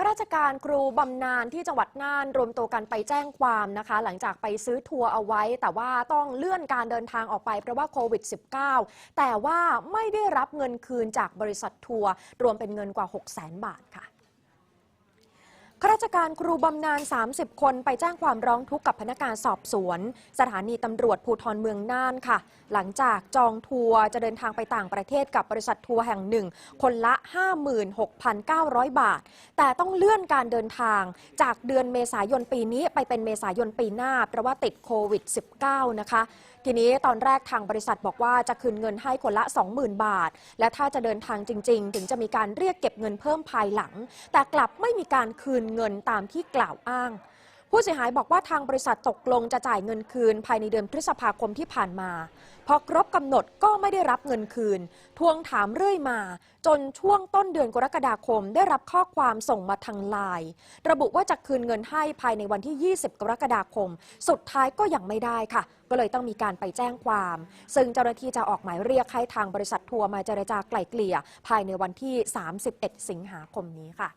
ข้าราชการครูบำนาญที่จังหวัดน่านรวมตัวกันไปแจ้งความนะคะ หลังจากไปซื้อทัวร์เอาไว้ แต่ว่าต้องเลื่อนการเดินทางออกไปเพราะว่าโควิด -19 แต่ว่าไม่ได้รับเงินคืนจากบริษัททัวร์รวมเป็นเงินกว่า 6 0 0 0 0 0 บาทค่ะ ข้าราชการครูบำนาญ 30 คนไปแจ้งความร้องทุกข์กับพนักงานสอบสวน สถานีตำรวจภูธรเมืองน่านค่ะ หลังจากจองทัวร์จะเดินทางไปต่างประเทศกับบริษัททัวร์แห่งหนึ่ง คนละ 56,900 บาท แต่ต้องเลื่อนการเดินทางจากเดือนเมษายนปีนี้ไปเป็นเมษายนปีหน้า เพราะว่าติดโควิด -19 นะคะ ทีนี้ตอนแรกทางบริษัทบอกว่าจะคืนเงินให้คนละ 20,000 บาท และถ้าจะเดินทางจริง ๆ ถึงจะมีการเรียกเก็บเงินเพิ่มภายหลัง แต่กลับไม่มีการคืนเงินตามที่กล่าวอ้าง ผู้เสียหายบอกว่าทางบริษัทตกลงจะจ่ายเงินคืน ภายในเดือนพฤษภาคมที่ผ่านมา พอครบกำหนดก็ไม่ได้รับเงินคืน ทวงถามเรื่อยมา จนช่วงต้นเดือนกรกฎาคมได้รับข้อความส่งมาทางไลน์ระบุว่าจะคืนเงินให้ภายในวันที่ 20 กรกฎาคม สุดท้ายก็ยังไม่ได้ค่ะก็เลยต้องมีการไปแจ้งความ ซึ่งเจ้าหน้าที่จะออกหมายเรียกให้ทางบริษัททัวร์มาเจรจาไกล่เกลี่ย ภายในวันที่ 31 สิงหาคมนี้ค่ะ